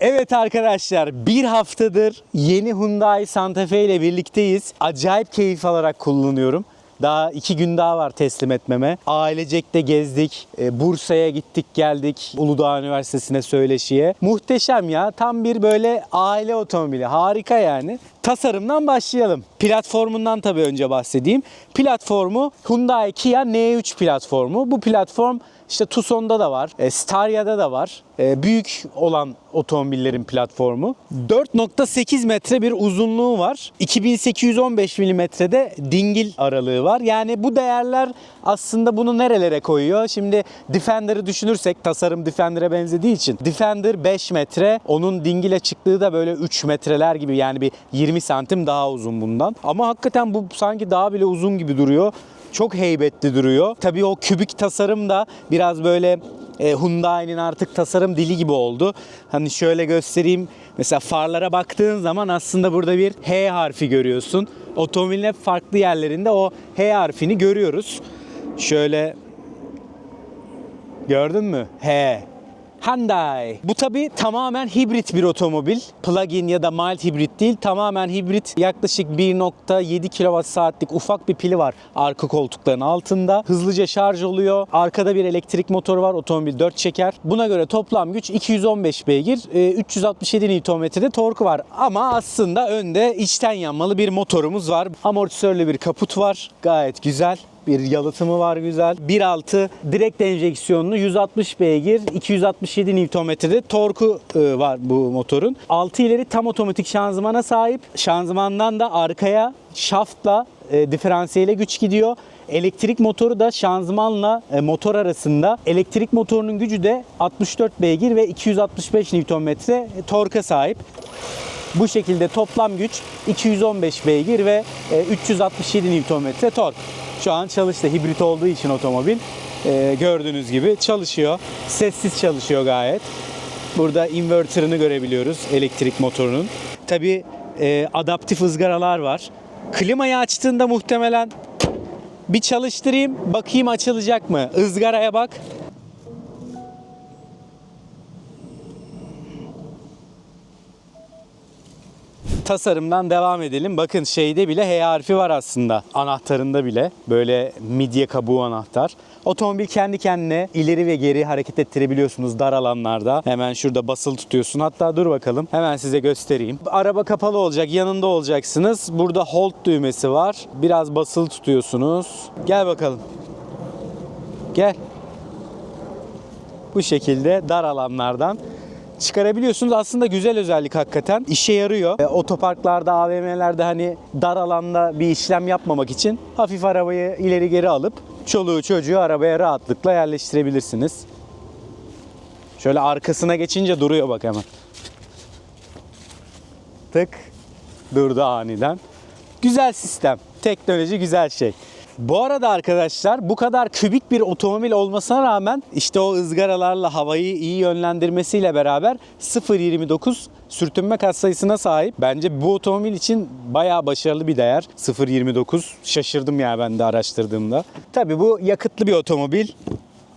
Evet arkadaşlar bir haftadır yeni Hyundai Santa Fe ile birlikteyiz. Acayip keyif alarak kullanıyorum. Daha iki gün daha var teslim etmeme. Ailecek de gezdik. E, Bursa'ya gittik geldik. Uludağ Üniversitesi'ne söyleşiye. Muhteşem ya. Tam bir böyle aile otomobili. Harika yani. Tasarımdan başlayalım. Platformundan tabii önce bahsedeyim. Platformu Hyundai Kia N3 platformu. Bu platform işte Tucson'da da var, e, Staria'da da var. E, büyük olan otomobillerin platformu. 4.8 metre bir uzunluğu var. 2815 milimetrede dingil aralığı var. Yani bu değerler aslında bunu nerelere koyuyor? Şimdi Defender'ı düşünürsek tasarım Defender'e benzediği için Defender 5 metre, onun dingile çıktığı da böyle 3 metreler gibi yani bir 20 santim daha uzun bundan. Ama hakikaten bu sanki daha bile uzun gibi duruyor. Çok heybetli duruyor. Tabii o kübik tasarım da biraz böyle e, Hyundai'nin artık tasarım dili gibi oldu. Hani şöyle göstereyim. Mesela farlara baktığın zaman aslında burada bir H harfi görüyorsun. Otomobilin hep farklı yerlerinde o H harfini görüyoruz. Şöyle Gördün mü? He. Hyundai. Bu tabi tamamen hibrit bir otomobil. Plug-in ya da mild hibrit değil. Tamamen hibrit. Yaklaşık 1.7 kWh ufak bir pili var arka koltukların altında. Hızlıca şarj oluyor. Arkada bir elektrik motoru var. Otomobil 4 çeker. Buna göre toplam güç 215 beygir. e, 367 Nm'de torku var. Ama aslında önde içten yanmalı bir motorumuz var. Amortisörlü bir kaput var. Gayet güzel bir yalıtımı var güzel. 1.6 direkt enjeksiyonlu 160 beygir 267 Nm'de torku e, var bu motorun. 6 ileri tam otomatik şanzımana sahip. Şanzımandan da arkaya şaftla e, diferansiyele güç gidiyor. Elektrik motoru da şanzımanla e, motor arasında. Elektrik motorunun gücü de 64 beygir ve 265 Nm torka sahip. Bu şekilde toplam güç 215 beygir ve e, 367 Nm tork. Şu an çalıştı. Hibrit olduğu için otomobil e, gördüğünüz gibi çalışıyor. Sessiz çalışıyor gayet. Burada inverter'ını görebiliyoruz elektrik motorunun. Tabi adaptif ızgaralar var. Klimayı açtığında muhtemelen bir çalıştırayım bakayım açılacak mı? Izgaraya bak. Tasarımdan devam edelim. Bakın şeyde bile H harfi var aslında. Anahtarında bile böyle midye kabuğu anahtar. Otomobil kendi kendine ileri ve geri hareket ettirebiliyorsunuz dar alanlarda. Hemen şurada basılı tutuyorsun. Hatta dur bakalım. Hemen size göstereyim. Araba kapalı olacak. Yanında olacaksınız. Burada hold düğmesi var. Biraz basılı tutuyorsunuz. Gel bakalım. Gel. Bu şekilde dar alanlardan çıkarabiliyorsunuz. Aslında güzel özellik hakikaten. İşe yarıyor. E, otoparklarda, AVM'lerde hani dar alanda bir işlem yapmamak için hafif arabayı ileri geri alıp çoluğu çocuğu arabaya rahatlıkla yerleştirebilirsiniz. Şöyle arkasına geçince duruyor bak hemen. Tık durdu aniden. Güzel sistem. Teknoloji güzel şey. Bu arada arkadaşlar bu kadar kübik bir otomobil olmasına rağmen işte o ızgaralarla havayı iyi yönlendirmesiyle beraber 0.29 sürtünme katsayısına sahip. Bence bu otomobil için bayağı başarılı bir değer. 0.29 şaşırdım ya ben de araştırdığımda. Tabii bu yakıtlı bir otomobil.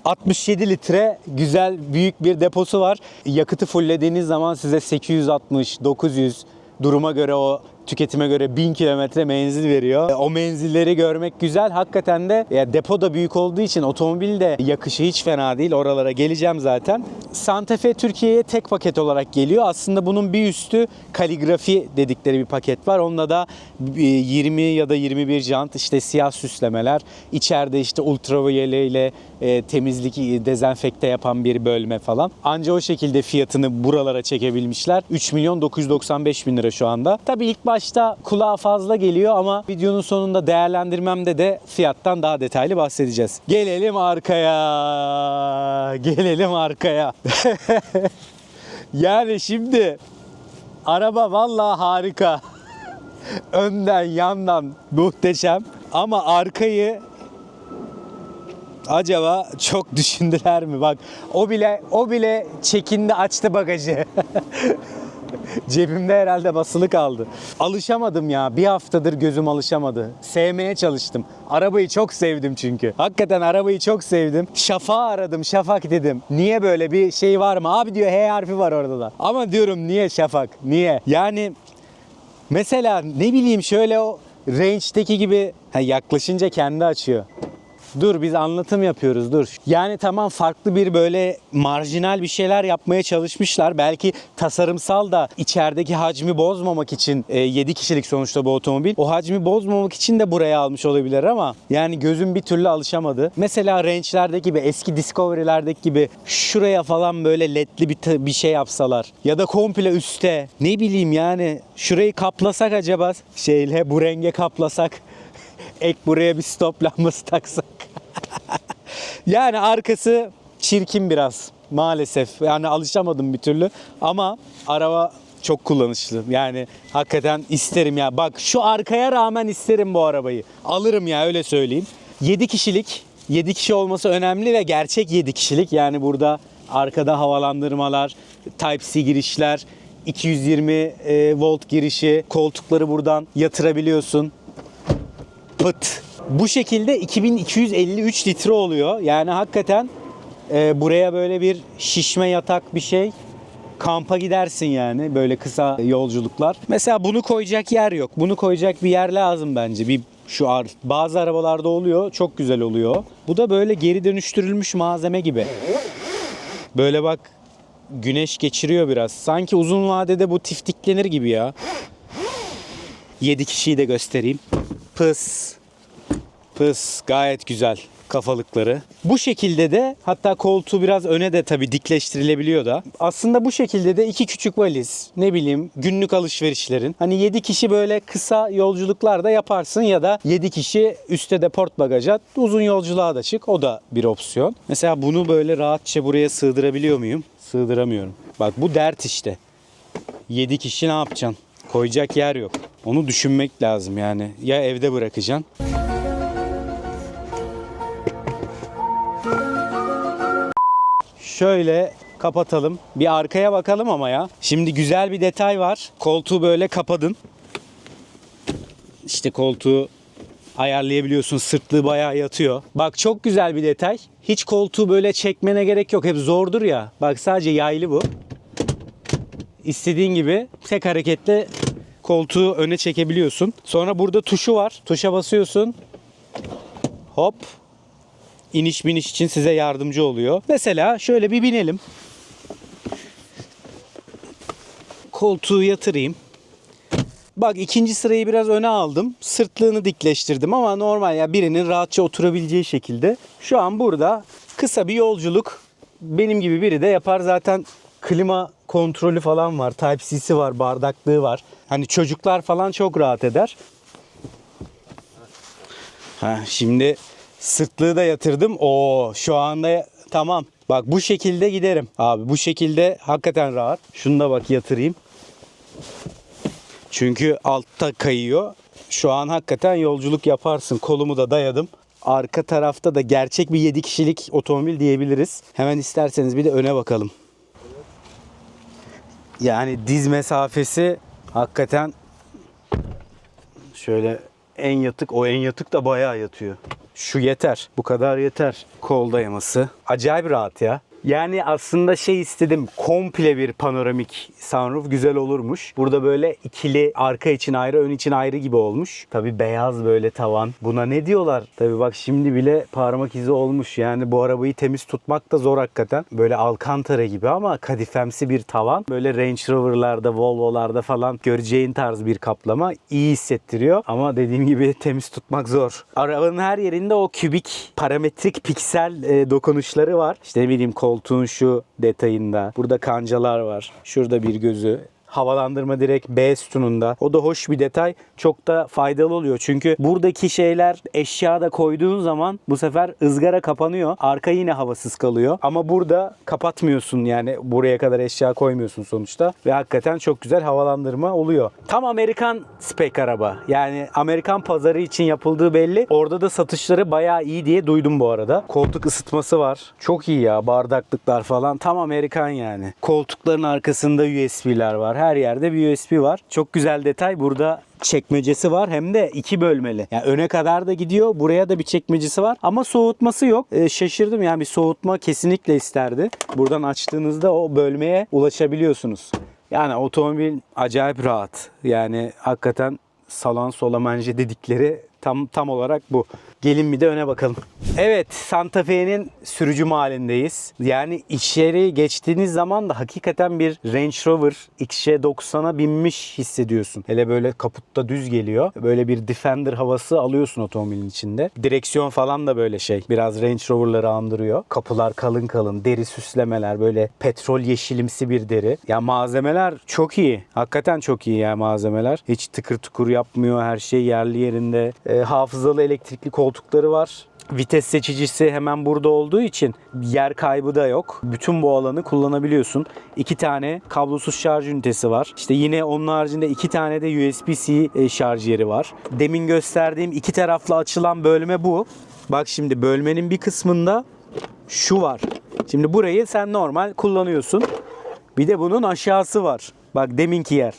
67 litre güzel büyük bir deposu var. Yakıtı fulllediğiniz zaman size 860, 900 duruma göre o tüketime göre 1000 kilometre menzil veriyor. E, O menzilleri görmek güzel. Hakikaten de ya depo da büyük olduğu için otomobil de yakışı hiç fena değil. Oralara geleceğim zaten. Santa Fe Türkiye'ye tek paket olarak geliyor. Aslında bunun bir üstü kaligrafi dedikleri bir paket var. Onda da e, 20 ya da 21 jant işte siyah süslemeler. İçeride işte ultraviyole ile e, temizlik, e, dezenfekte yapan bir bölme falan. Anca o şekilde fiyatını buralara çekebilmişler. 3 milyon 995 bin lira şu anda. Tabii ilk başta kulağa fazla geliyor ama videonun sonunda değerlendirmemde de fiyattan daha detaylı bahsedeceğiz. Gelelim arkaya. Gelelim arkaya. yani şimdi araba vallahi harika. Önden yandan muhteşem ama arkayı acaba çok düşündüler mi? Bak o bile o bile çekindi açtı bagajı. Cebimde herhalde basılı kaldı. Alışamadım ya. Bir haftadır gözüm alışamadı. Sevmeye çalıştım. Arabayı çok sevdim çünkü. Hakikaten arabayı çok sevdim. Şafak'ı aradım. Şafak dedim. Niye böyle bir şey var mı? Abi diyor H harfi var orada da. Ama diyorum niye Şafak? Niye? Yani mesela ne bileyim şöyle o range'deki gibi ha, yaklaşınca kendi açıyor. Dur biz anlatım yapıyoruz dur. Yani tamam farklı bir böyle marjinal bir şeyler yapmaya çalışmışlar. Belki tasarımsal da içerideki hacmi bozmamak için 7 kişilik sonuçta bu otomobil. O hacmi bozmamak için de buraya almış olabilir ama yani gözüm bir türlü alışamadı. Mesela Range'lerdeki gibi eski Discovery'lerdeki gibi şuraya falan böyle ledli bir, bir şey yapsalar ya da komple üste ne bileyim yani şurayı kaplasak acaba şeyle bu renge kaplasak ek buraya bir stop lambası taksak. Yani arkası çirkin biraz maalesef. Yani alışamadım bir türlü ama araba çok kullanışlı. Yani hakikaten isterim ya. Bak şu arkaya rağmen isterim bu arabayı. Alırım ya öyle söyleyeyim. 7 kişilik 7 kişi olması önemli ve gerçek 7 kişilik. Yani burada arkada havalandırmalar, Type-C girişler, 220 e, volt girişi, koltukları buradan yatırabiliyorsun pıt. Bu şekilde 2253 litre oluyor. Yani hakikaten e, buraya böyle bir şişme yatak bir şey kampa gidersin yani böyle kısa yolculuklar. Mesela bunu koyacak yer yok. Bunu koyacak bir yer lazım bence. Bir şu ar- bazı arabalarda oluyor. Çok güzel oluyor. Bu da böyle geri dönüştürülmüş malzeme gibi. Böyle bak güneş geçiriyor biraz. Sanki uzun vadede bu tiftiklenir gibi ya. 7 kişiyi de göstereyim. Pıs. Pıs gayet güzel kafalıkları. Bu şekilde de hatta koltuğu biraz öne de tabii dikleştirilebiliyor da. Aslında bu şekilde de iki küçük valiz ne bileyim günlük alışverişlerin. Hani 7 kişi böyle kısa yolculuklar da yaparsın ya da 7 kişi üstte de port bagaja uzun yolculuğa da çık. O da bir opsiyon. Mesela bunu böyle rahatça buraya sığdırabiliyor muyum? Sığdıramıyorum. Bak bu dert işte. 7 kişi ne yapacaksın? Koyacak yer yok. Onu düşünmek lazım yani. Ya evde bırakacaksın. Şöyle kapatalım. Bir arkaya bakalım ama ya. Şimdi güzel bir detay var. Koltuğu böyle kapadın. İşte koltuğu ayarlayabiliyorsun. Sırtlığı bayağı yatıyor. Bak çok güzel bir detay. Hiç koltuğu böyle çekmene gerek yok. Hep zordur ya. Bak sadece yaylı bu. İstediğin gibi tek hareketle koltuğu öne çekebiliyorsun. Sonra burada tuşu var. Tuşa basıyorsun. Hop. İniş biniş için size yardımcı oluyor. Mesela şöyle bir binelim. Koltuğu yatırayım. Bak ikinci sırayı biraz öne aldım. Sırtlığını dikleştirdim ama normal ya birinin rahatça oturabileceği şekilde. Şu an burada kısa bir yolculuk benim gibi biri de yapar. Zaten klima kontrolü falan var. Type-C'si var, bardaklığı var. Hani çocuklar falan çok rahat eder. Ha, şimdi sırtlığı da yatırdım. Oo şu anda tamam. Bak bu şekilde giderim. Abi bu şekilde hakikaten rahat. Şunu da bak yatırayım. Çünkü altta kayıyor. Şu an hakikaten yolculuk yaparsın. Kolumu da dayadım. Arka tarafta da gerçek bir 7 kişilik otomobil diyebiliriz. Hemen isterseniz bir de öne bakalım. Yani diz mesafesi hakikaten şöyle en yatık o en yatık da bayağı yatıyor. Şu yeter. Bu kadar yeter. Kol dayaması. Acayip rahat ya. Yani aslında şey istedim. Komple bir panoramik sunroof güzel olurmuş. Burada böyle ikili arka için ayrı, ön için ayrı gibi olmuş. Tabi beyaz böyle tavan. Buna ne diyorlar? Tabi bak şimdi bile parmak izi olmuş. Yani bu arabayı temiz tutmak da zor hakikaten. Böyle alkantara gibi ama kadifemsi bir tavan. Böyle Range Rover'larda, Volvo'larda falan göreceğin tarz bir kaplama. iyi hissettiriyor. Ama dediğim gibi temiz tutmak zor. Arabanın her yerinde o kübik parametrik piksel e, dokunuşları var. İşte ne bileyim koltuğun şu detayında. Burada kancalar var. Şurada bir gözü. Havalandırma direkt B sütununda. O da hoş bir detay. Çok da faydalı oluyor. Çünkü buradaki şeyler eşya da koyduğun zaman bu sefer ızgara kapanıyor. Arka yine havasız kalıyor. Ama burada kapatmıyorsun yani buraya kadar eşya koymuyorsun sonuçta. Ve hakikaten çok güzel havalandırma oluyor. Tam Amerikan spek araba. Yani Amerikan pazarı için yapıldığı belli. Orada da satışları bayağı iyi diye duydum bu arada. Koltuk ısıtması var. Çok iyi ya bardaklıklar falan. Tam Amerikan yani. Koltukların arkasında USB'ler var. Her yerde bir USB var. Çok güzel detay. Burada çekmecesi var hem de iki bölmeli. Yani öne kadar da gidiyor. Buraya da bir çekmecesi var. Ama soğutması yok. Ee, şaşırdım yani bir soğutma kesinlikle isterdi. Buradan açtığınızda o bölmeye ulaşabiliyorsunuz. Yani otomobil acayip rahat. Yani hakikaten salon solamanje dedikleri tam tam olarak bu. Gelin bir de öne bakalım. Evet Santa Fe'nin sürücü mahallindeyiz. Yani içeri geçtiğiniz zaman da hakikaten bir Range Rover XJ90'a binmiş hissediyorsun. Hele böyle kaputta düz geliyor. Böyle bir Defender havası alıyorsun otomobilin içinde. Direksiyon falan da böyle şey. Biraz Range Rover'ları andırıyor. Kapılar kalın kalın. Deri süslemeler böyle petrol yeşilimsi bir deri. Ya malzemeler çok iyi. Hakikaten çok iyi ya malzemeler. Hiç tıkır tıkır yapmıyor. Her şey yerli yerinde. E, hafızalı elektrikli koltukları var. Vites seçicisi hemen burada olduğu için yer kaybı da yok. Bütün bu alanı kullanabiliyorsun. İki tane kablosuz şarj ünitesi var. İşte yine onun haricinde iki tane de USB-C e, şarj yeri var. Demin gösterdiğim iki taraflı açılan bölme bu. Bak şimdi bölmenin bir kısmında şu var. Şimdi burayı sen normal kullanıyorsun. Bir de bunun aşağısı var. Bak deminki yer.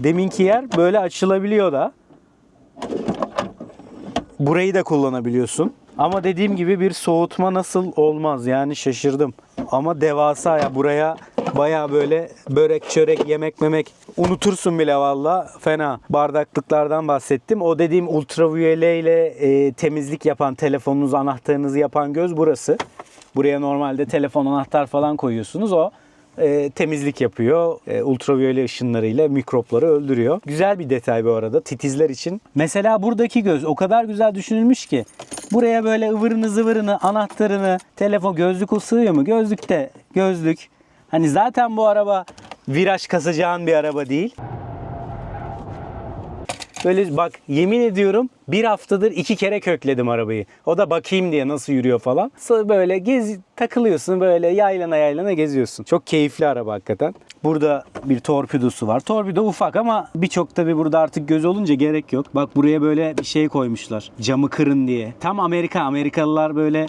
Deminki yer böyle açılabiliyor da. Burayı da kullanabiliyorsun. Ama dediğim gibi bir soğutma nasıl olmaz yani şaşırdım. Ama devasa ya buraya baya böyle börek çörek yemek memek unutursun bile valla fena. Bardaklıklardan bahsettim. O dediğim ultraviyole ile e, temizlik yapan telefonunuz anahtarınızı yapan göz burası. Buraya normalde telefon anahtar falan koyuyorsunuz o e, temizlik yapıyor. E, ultraviyole ışınlarıyla mikropları öldürüyor. Güzel bir detay bu arada titizler için. Mesela buradaki göz o kadar güzel düşünülmüş ki. Buraya böyle ıvırını zıvırını, anahtarını, telefon, gözlük sığıyor mu? Gözlükte gözlük. Hani zaten bu araba viraj kasacağın bir araba değil. Böyle bak yemin ediyorum bir haftadır iki kere kökledim arabayı. O da bakayım diye nasıl yürüyor falan. Böyle gez takılıyorsun böyle yaylana yaylana geziyorsun. Çok keyifli araba hakikaten. Burada bir torpidosu var. Torpido ufak ama birçok tabi burada artık göz olunca gerek yok. Bak buraya böyle bir şey koymuşlar. Camı kırın diye. Tam Amerika. Amerikalılar böyle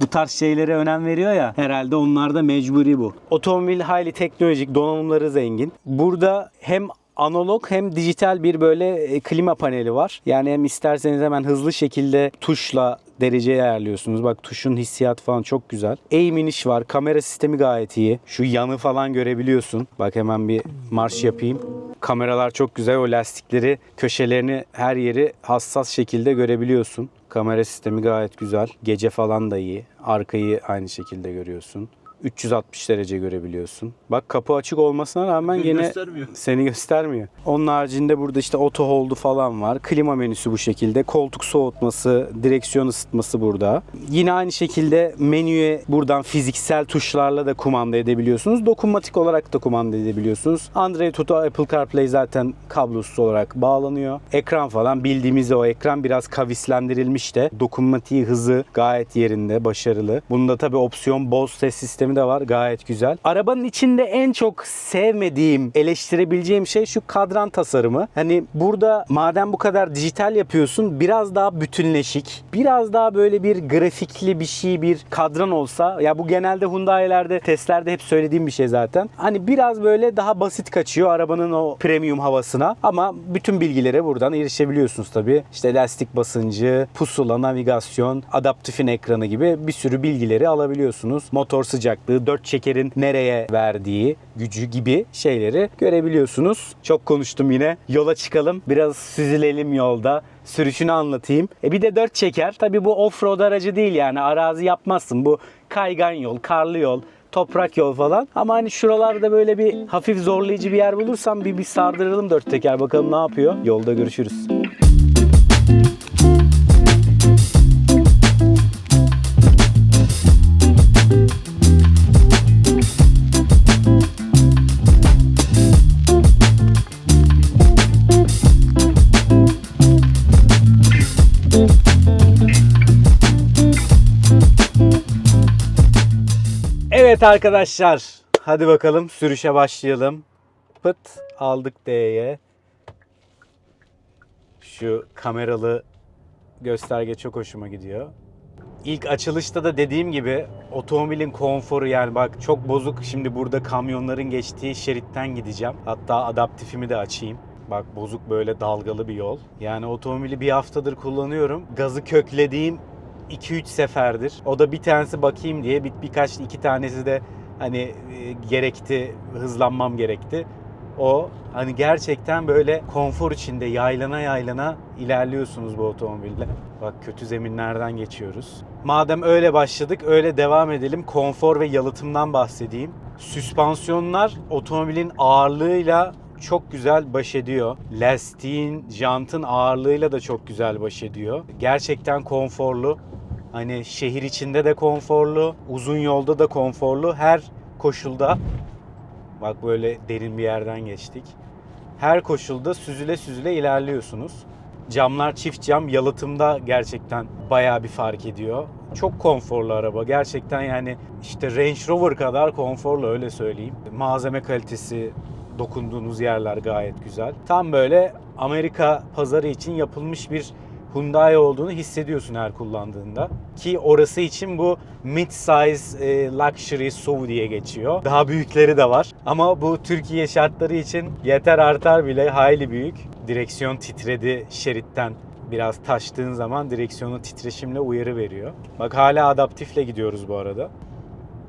bu tarz şeylere önem veriyor ya. Herhalde onlar da mecburi bu. Otomobil hayli teknolojik, donanımları zengin. Burada hem analog hem dijital bir böyle e, klima paneli var. Yani hem isterseniz hemen hızlı şekilde tuşla dereceyi ayarlıyorsunuz. Bak tuşun hissiyatı falan çok güzel. Aim iniş var. Kamera sistemi gayet iyi. Şu yanı falan görebiliyorsun. Bak hemen bir marş yapayım. Kameralar çok güzel. O lastikleri, köşelerini, her yeri hassas şekilde görebiliyorsun. Kamera sistemi gayet güzel. Gece falan da iyi. Arkayı aynı şekilde görüyorsun. 360 derece görebiliyorsun. Bak kapı açık olmasına rağmen Beni yine göstermiyor. seni göstermiyor. Onun haricinde burada işte auto hold'u falan var. Klima menüsü bu şekilde. Koltuk soğutması, direksiyon ısıtması burada. Yine aynı şekilde menüye buradan fiziksel tuşlarla da kumanda edebiliyorsunuz. Dokunmatik olarak da kumanda edebiliyorsunuz. Android Auto, Apple CarPlay zaten kablosuz olarak bağlanıyor. Ekran falan bildiğimiz o ekran biraz kavislendirilmiş de. Dokunmatiği hızı gayet yerinde, başarılı. Bunda tabi opsiyon Bose ses sistemi de var. Gayet güzel. Arabanın içinde en çok sevmediğim, eleştirebileceğim şey şu kadran tasarımı. Hani burada madem bu kadar dijital yapıyorsun biraz daha bütünleşik, biraz daha böyle bir grafikli bir şey, bir kadran olsa ya bu genelde Hyundai'lerde, testlerde hep söylediğim bir şey zaten. Hani biraz böyle daha basit kaçıyor arabanın o premium havasına ama bütün bilgilere buradan erişebiliyorsunuz tabii. İşte lastik basıncı, pusula, navigasyon, adaptifin ekranı gibi bir sürü bilgileri alabiliyorsunuz. Motor sıcaklığı, dört çekerin nereye verdiği, gücü gibi şeyleri görebiliyorsunuz. Çok konuştum yine. Yola çıkalım. Biraz süzülelim yolda. Sürüşünü anlatayım. E bir de dört çeker. Tabii bu off-road aracı değil yani. Arazi yapmazsın. Bu kaygan yol, karlı yol, toprak yol falan. Ama hani şuralarda böyle bir hafif zorlayıcı bir yer bulursam bir, bir sardıralım dört teker bakalım ne yapıyor. Yolda görüşürüz. Evet arkadaşlar. Hadi bakalım sürüşe başlayalım. Pıt aldık D'ye. Şu kameralı gösterge çok hoşuma gidiyor. İlk açılışta da dediğim gibi otomobilin konforu yani bak çok bozuk. Şimdi burada kamyonların geçtiği şeritten gideceğim. Hatta adaptifimi de açayım. Bak bozuk böyle dalgalı bir yol. Yani otomobili bir haftadır kullanıyorum. Gazı köklediğim 2-3 seferdir. O da bir tanesi bakayım diye bir, birkaç iki tanesi de hani e, gerekti, hızlanmam gerekti. O hani gerçekten böyle konfor içinde yaylana yaylana ilerliyorsunuz bu otomobille. Bak kötü zeminlerden geçiyoruz. Madem öyle başladık öyle devam edelim. Konfor ve yalıtımdan bahsedeyim. Süspansiyonlar otomobilin ağırlığıyla çok güzel baş ediyor. Lastiğin, jantın ağırlığıyla da çok güzel baş ediyor. Gerçekten konforlu. Hani şehir içinde de konforlu, uzun yolda da konforlu. Her koşulda Bak böyle derin bir yerden geçtik. Her koşulda süzüle süzüle ilerliyorsunuz. Camlar çift cam yalıtımda gerçekten bayağı bir fark ediyor. Çok konforlu araba. Gerçekten yani işte Range Rover kadar konforlu öyle söyleyeyim. Malzeme kalitesi, dokunduğunuz yerler gayet güzel. Tam böyle Amerika pazarı için yapılmış bir Hyundai olduğunu hissediyorsun her kullandığında. Ki orası için bu mid-size e, luxury SUV diye geçiyor. Daha büyükleri de var. Ama bu Türkiye şartları için yeter artar bile hayli büyük. Direksiyon titredi şeritten biraz taştığın zaman direksiyonu titreşimle uyarı veriyor. Bak hala adaptifle gidiyoruz bu arada.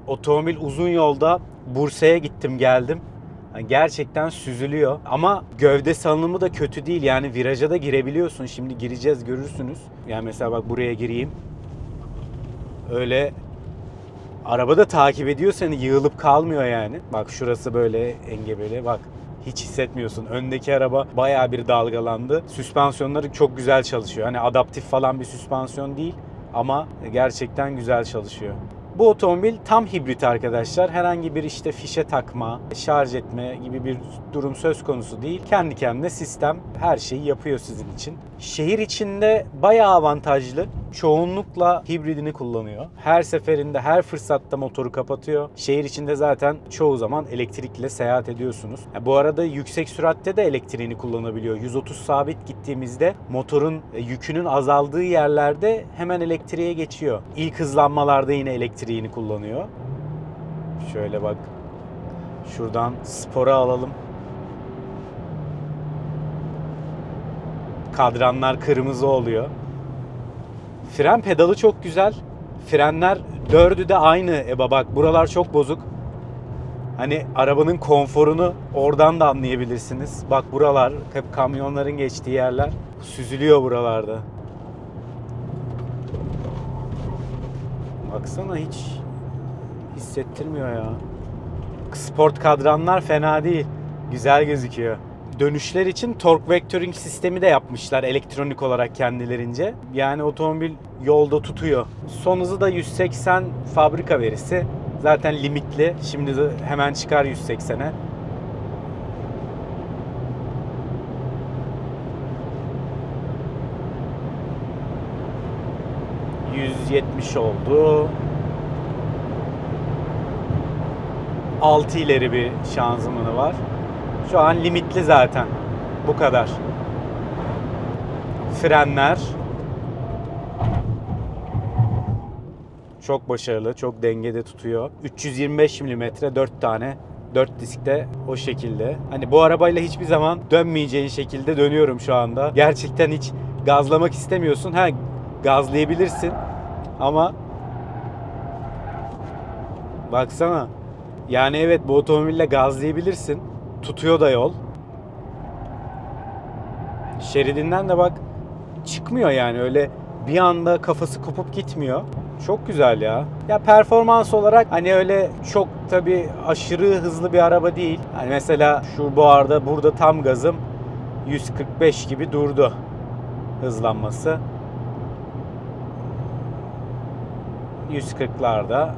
Otomobil uzun yolda Bursa'ya gittim geldim. Gerçekten süzülüyor ama gövde salınımı da kötü değil yani viraja da girebiliyorsun. Şimdi gireceğiz görürsünüz. Yani mesela bak buraya gireyim. Öyle arabada takip ediyor seni yığılıp kalmıyor yani. Bak şurası böyle engebeli bak hiç hissetmiyorsun. Öndeki araba bayağı bir dalgalandı. Süspansiyonları çok güzel çalışıyor. Hani adaptif falan bir süspansiyon değil ama gerçekten güzel çalışıyor. Bu otomobil tam hibrit arkadaşlar. Herhangi bir işte fişe takma, şarj etme gibi bir durum söz konusu değil. Kendi kendine sistem her şeyi yapıyor sizin için. Şehir içinde bayağı avantajlı. Çoğunlukla hibridini kullanıyor. Her seferinde her fırsatta motoru kapatıyor. Şehir içinde zaten çoğu zaman elektrikle seyahat ediyorsunuz. Ha, bu arada yüksek süratte de elektriğini kullanabiliyor. 130 sabit gittiğimizde motorun e, yükünün azaldığı yerlerde hemen elektriğe geçiyor. İlk hızlanmalarda yine elektriğini kullanıyor. Şöyle bak. Şuradan spora alalım. Kadranlar kırmızı oluyor. Fren pedalı çok güzel. Frenler dördü de aynı Eba bak buralar çok bozuk. Hani arabanın konforunu oradan da anlayabilirsiniz. Bak buralar hep kamyonların geçtiği yerler. Süzülüyor buralarda. Baksana hiç hissettirmiyor ya. Sport kadranlar fena değil. Güzel gözüküyor. Dönüşler için torque vectoring sistemi de yapmışlar elektronik olarak kendilerince. Yani otomobil yolda tutuyor. Son hızı da 180 fabrika verisi. Zaten limitli. Şimdi de hemen çıkar 180'e. ...170 oldu. 6 ileri bir şanzımanı var. Şu an limitli zaten. Bu kadar. Frenler. Çok başarılı, çok dengede tutuyor. 325 mm 4 tane 4 diskte o şekilde. Hani bu arabayla hiçbir zaman dönmeyeceğin şekilde dönüyorum şu anda. Gerçekten hiç gazlamak istemiyorsun. Ha gazlayabilirsin ama baksana. Yani evet bu otomobille gazlayabilirsin. Tutuyor da yol. Şeridinden de bak çıkmıyor yani öyle bir anda kafası kopup gitmiyor. Çok güzel ya. Ya performans olarak hani öyle çok tabi aşırı hızlı bir araba değil. Hani mesela şu bu arada burada tam gazım 145 gibi durdu hızlanması. 140'larda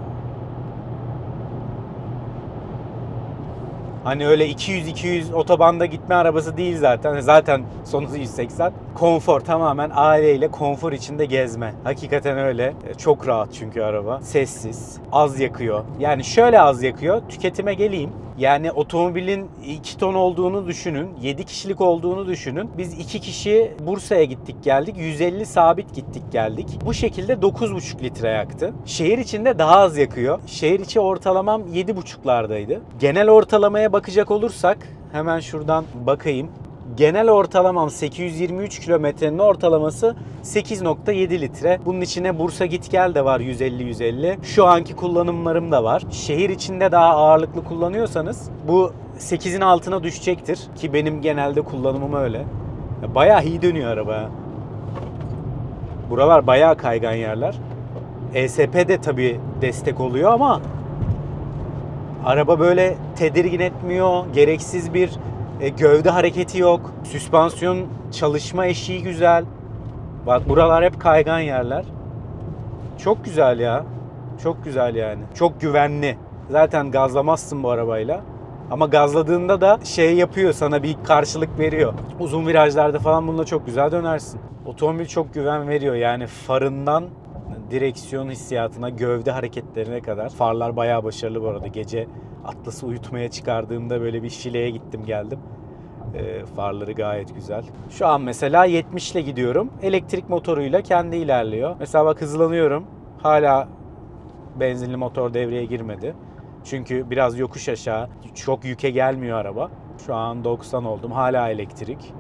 Hani öyle 200-200 otobanda gitme arabası değil zaten. Zaten son hızı 180. Konfor tamamen aileyle konfor içinde gezme. Hakikaten öyle. Çok rahat çünkü araba. Sessiz. Az yakıyor. Yani şöyle az yakıyor. Tüketime geleyim. Yani otomobilin 2 ton olduğunu düşünün. 7 kişilik olduğunu düşünün. Biz 2 kişi Bursa'ya gittik geldik. 150 sabit gittik geldik. Bu şekilde 9,5 litre yaktı. Şehir içinde daha az yakıyor. Şehir içi ortalamam 7,5'lardaydı. Genel ortalamaya bakacak olursak hemen şuradan bakayım. Genel ortalamam 823 kilometrenin ortalaması 8.7 litre. Bunun içine Bursa git gel de var 150-150. Şu anki kullanımlarım da var. Şehir içinde daha ağırlıklı kullanıyorsanız bu 8'in altına düşecektir. Ki benim genelde kullanımım öyle. Ya Bayağı iyi dönüyor araba. Buralar bayağı kaygan yerler. ESP de tabii destek oluyor ama Araba böyle tedirgin etmiyor. Gereksiz bir e, gövde hareketi yok. Süspansiyon çalışma eşiği güzel. Bak buralar hep kaygan yerler. Çok güzel ya. Çok güzel yani. Çok güvenli. Zaten gazlamazsın bu arabayla. Ama gazladığında da şey yapıyor sana bir karşılık veriyor. Uzun virajlarda falan bununla çok güzel dönersin. Otomobil çok güven veriyor. Yani farından direksiyon hissiyatına, gövde hareketlerine kadar. Farlar bayağı başarılı bu arada. Gece Atlas'ı uyutmaya çıkardığımda böyle bir Şile'ye gittim geldim. Ee, farları gayet güzel. Şu an mesela 70 ile gidiyorum. Elektrik motoruyla kendi ilerliyor. Mesela bak hızlanıyorum. Hala benzinli motor devreye girmedi. Çünkü biraz yokuş aşağı. Çok yüke gelmiyor araba. Şu an 90 oldum. Hala elektrik.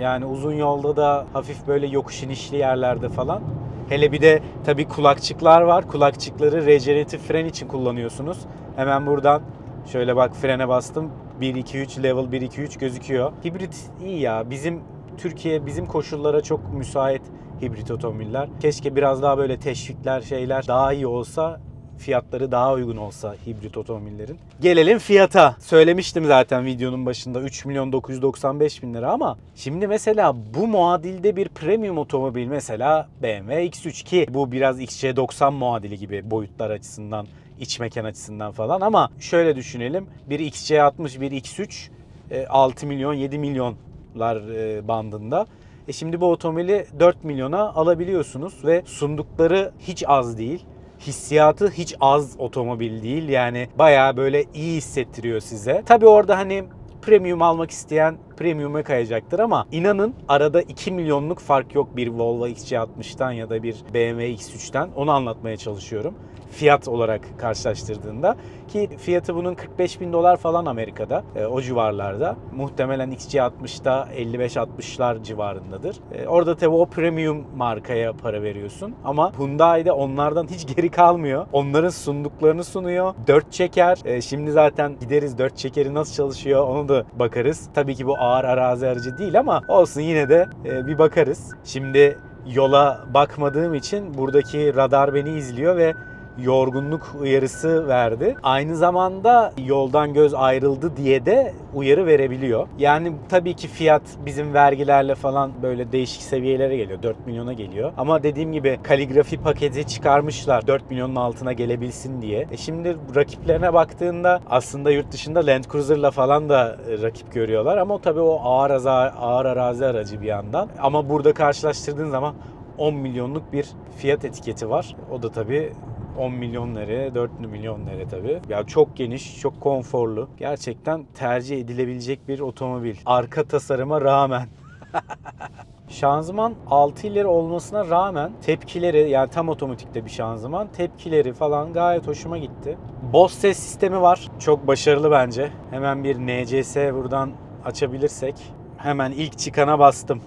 Yani uzun yolda da hafif böyle yokuş inişli yerlerde falan. Hele bir de tabii kulakçıklar var. Kulakçıkları rejeneratif fren için kullanıyorsunuz. Hemen buradan şöyle bak frene bastım. 1 2 3 level 1 2 3 gözüküyor. Hibrit iyi ya. Bizim Türkiye bizim koşullara çok müsait hibrit otomobiller. Keşke biraz daha böyle teşvikler şeyler daha iyi olsa fiyatları daha uygun olsa hibrit otomobillerin. Gelelim fiyata. Söylemiştim zaten videonun başında 3 milyon 995 bin lira ama şimdi mesela bu muadilde bir premium otomobil mesela BMW X3 ki bu biraz XC90 muadili gibi boyutlar açısından iç mekan açısından falan ama şöyle düşünelim bir XC60 bir X3 e, 6 milyon 7 milyonlar e, bandında. E şimdi bu otomobili 4 milyona alabiliyorsunuz ve sundukları hiç az değil hissiyatı hiç az otomobil değil. Yani bayağı böyle iyi hissettiriyor size. Tabi orada hani premium almak isteyen premium'a kayacaktır ama inanın arada 2 milyonluk fark yok bir Volvo XC60'tan ya da bir BMW X3'ten. Onu anlatmaya çalışıyorum. Fiyat olarak karşılaştırdığında ki fiyatı bunun 45 bin dolar falan Amerika'da e, o civarlarda. Muhtemelen XC60'da 55-60'lar civarındadır. E, orada tabi o premium markaya para veriyorsun ama Hyundai'de onlardan hiç geri kalmıyor. Onların sunduklarını sunuyor. 4 çeker. E, şimdi zaten gideriz 4 çekeri nasıl çalışıyor onu da bakarız. Tabii ki bu ağır arazi aracı değil ama olsun yine de e, bir bakarız. Şimdi yola bakmadığım için buradaki radar beni izliyor ve yorgunluk uyarısı verdi. Aynı zamanda yoldan göz ayrıldı diye de uyarı verebiliyor. Yani tabii ki fiyat bizim vergilerle falan böyle değişik seviyelere geliyor. 4 milyona geliyor. Ama dediğim gibi kaligrafi paketi çıkarmışlar 4 milyonun altına gelebilsin diye. E şimdi rakiplerine baktığında aslında yurt dışında Land Cruiser'la falan da rakip görüyorlar ama tabii o ağır, aza- ağır arazi aracı bir yandan. Ama burada karşılaştırdığın zaman 10 milyonluk bir fiyat etiketi var. O da tabii 10 milyon nereye, 4 milyon nereye tabii. Ya çok geniş, çok konforlu. Gerçekten tercih edilebilecek bir otomobil. Arka tasarıma rağmen. Şanzıman 6 ileri olmasına rağmen tepkileri yani tam otomatikte bir şanzıman tepkileri falan gayet hoşuma gitti. Bose ses sistemi var. Çok başarılı bence. Hemen bir NCS buradan açabilirsek. Hemen ilk çıkana bastım.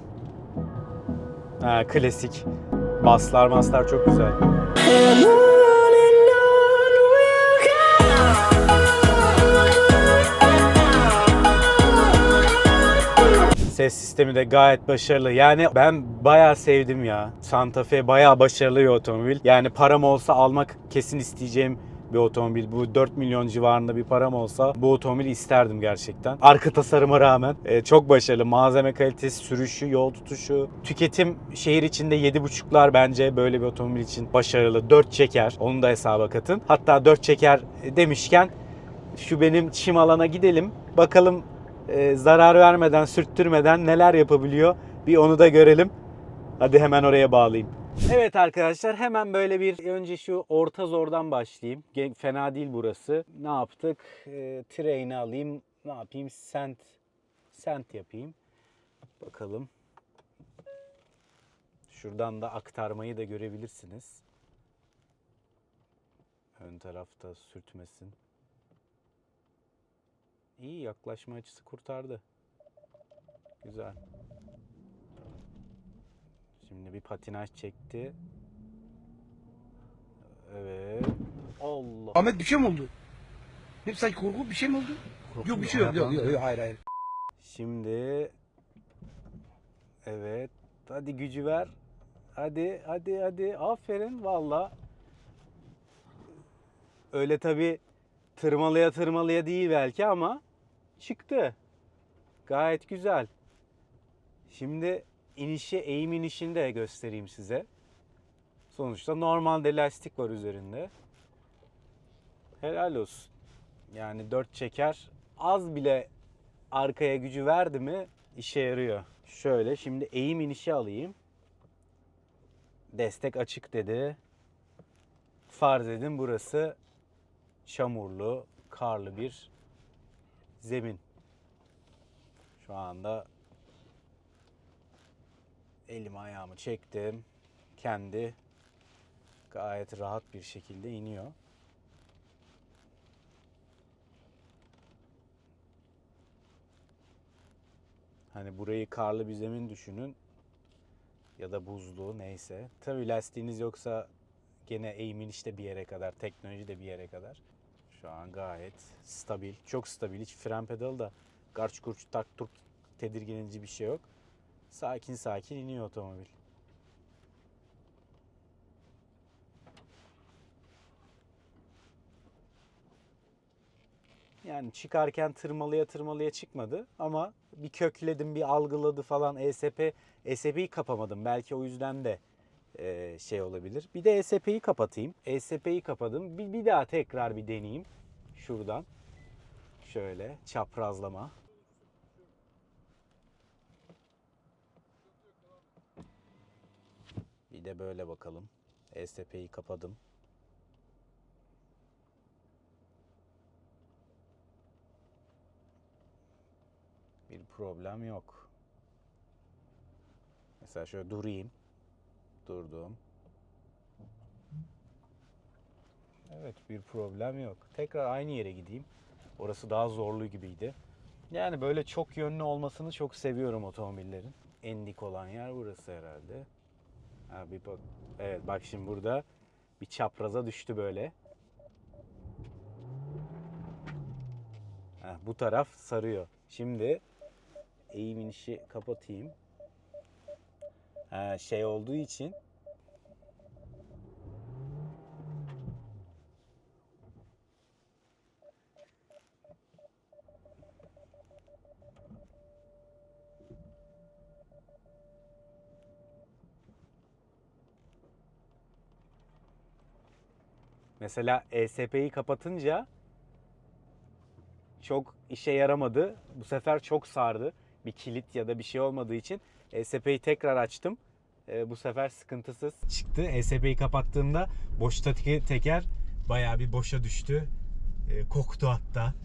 Ha, klasik. Baslar maslar çok güzel. Ses sistemi de gayet başarılı. Yani ben bayağı sevdim ya. Santa Fe bayağı başarılı bir otomobil. Yani param olsa almak kesin isteyeceğim bir otomobil. Bu 4 milyon civarında bir param olsa bu otomobili isterdim gerçekten. Arka tasarıma rağmen e, çok başarılı. Malzeme kalitesi, sürüşü, yol tutuşu. Tüketim şehir içinde 7.5'lar bence böyle bir otomobil için başarılı. 4 çeker. Onu da hesaba katın. Hatta 4 çeker demişken şu benim çim alana gidelim. Bakalım e, zarar vermeden, sürttürmeden neler yapabiliyor. Bir onu da görelim. Hadi hemen oraya bağlayayım. Evet arkadaşlar hemen böyle bir önce şu orta zordan başlayayım. Fena değil burası. Ne yaptık? E, train'i alayım. Ne yapayım? Sent. Sent yapayım. Bakalım. Şuradan da aktarmayı da görebilirsiniz. Ön tarafta sürtmesin. İyi yaklaşma açısı kurtardı. Güzel. Şimdi bir patinaj çekti. Evet. Allah. Ahmet bir şey mi oldu? Hep sanki korku bir şey mi oldu? Yok bir şey yok. Yok yok, yok hayır hayır. Şimdi evet. Hadi gücü ver. Hadi hadi hadi. Aferin valla. Öyle tabi tırmalıya tırmalıya değil belki ama çıktı. Gayet güzel. Şimdi inişi eğim inişini de göstereyim size. Sonuçta normalde lastik var üzerinde. Helal olsun. Yani dört çeker az bile arkaya gücü verdi mi işe yarıyor. Şöyle şimdi eğim inişi alayım. Destek açık dedi. Farz edin burası çamurlu, karlı bir zemin. Şu anda elimi ayağımı çektim. Kendi gayet rahat bir şekilde iniyor. Hani burayı karlı bir zemin düşünün. Ya da buzlu neyse. Tabii lastiğiniz yoksa gene eğimin işte bir yere kadar, teknoloji de bir yere kadar. Şu an gayet stabil. Çok stabil. Hiç fren pedalı da garç kurç tak turk tedirgin edici bir şey yok. Sakin sakin iniyor otomobil. Yani çıkarken tırmalıya tırmalıya çıkmadı ama bir kökledim, bir algıladı falan. ESP, ESP'yi kapamadım. Belki o yüzden de e, şey olabilir. Bir de ESP'yi kapatayım. ESP'yi kapadım. Bir, bir daha tekrar bir deneyeyim. Şuradan. Şöyle çaprazlama. Bir de böyle bakalım. ESP'yi kapadım. Bir problem yok. Mesela şöyle durayım. Durdum. Evet bir problem yok. Tekrar aynı yere gideyim. Orası daha zorlu gibiydi. Yani böyle çok yönlü olmasını çok seviyorum otomobillerin. En dik olan yer burası herhalde. Ha, bir bak. Evet bak şimdi burada bir çapraza düştü böyle. Ha, bu taraf sarıyor. Şimdi eğim inişi kapatayım. Ha, şey olduğu için Mesela ESP'yi kapatınca çok işe yaramadı. Bu sefer çok sardı. Bir kilit ya da bir şey olmadığı için ESP'yi tekrar açtım. Ee, bu sefer sıkıntısız çıktı. ESP'yi kapattığımda boşta teker bayağı bir boşa düştü. Ee, koktu hatta.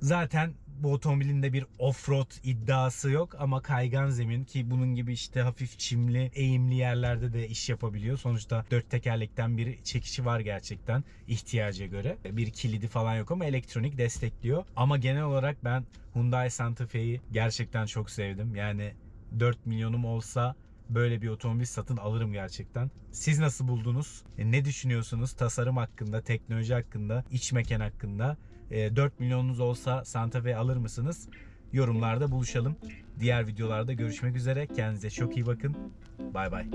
Zaten bu otomobilin de bir off-road iddiası yok ama kaygan zemin ki bunun gibi işte hafif çimli, eğimli yerlerde de iş yapabiliyor. Sonuçta dört tekerlekten bir çekişi var gerçekten ihtiyaca göre. Bir kilidi falan yok ama elektronik destekliyor. Ama genel olarak ben Hyundai Santa Fe'yi gerçekten çok sevdim. Yani 4 milyonum olsa böyle bir otomobil satın alırım gerçekten. Siz nasıl buldunuz? E, Ne düşünüyorsunuz tasarım hakkında, teknoloji hakkında, iç mekan hakkında? E, 4 milyonunuz olsa Santa Fe alır mısınız? Yorumlarda buluşalım. Diğer videolarda görüşmek üzere. Kendinize çok iyi bakın. Bay bay.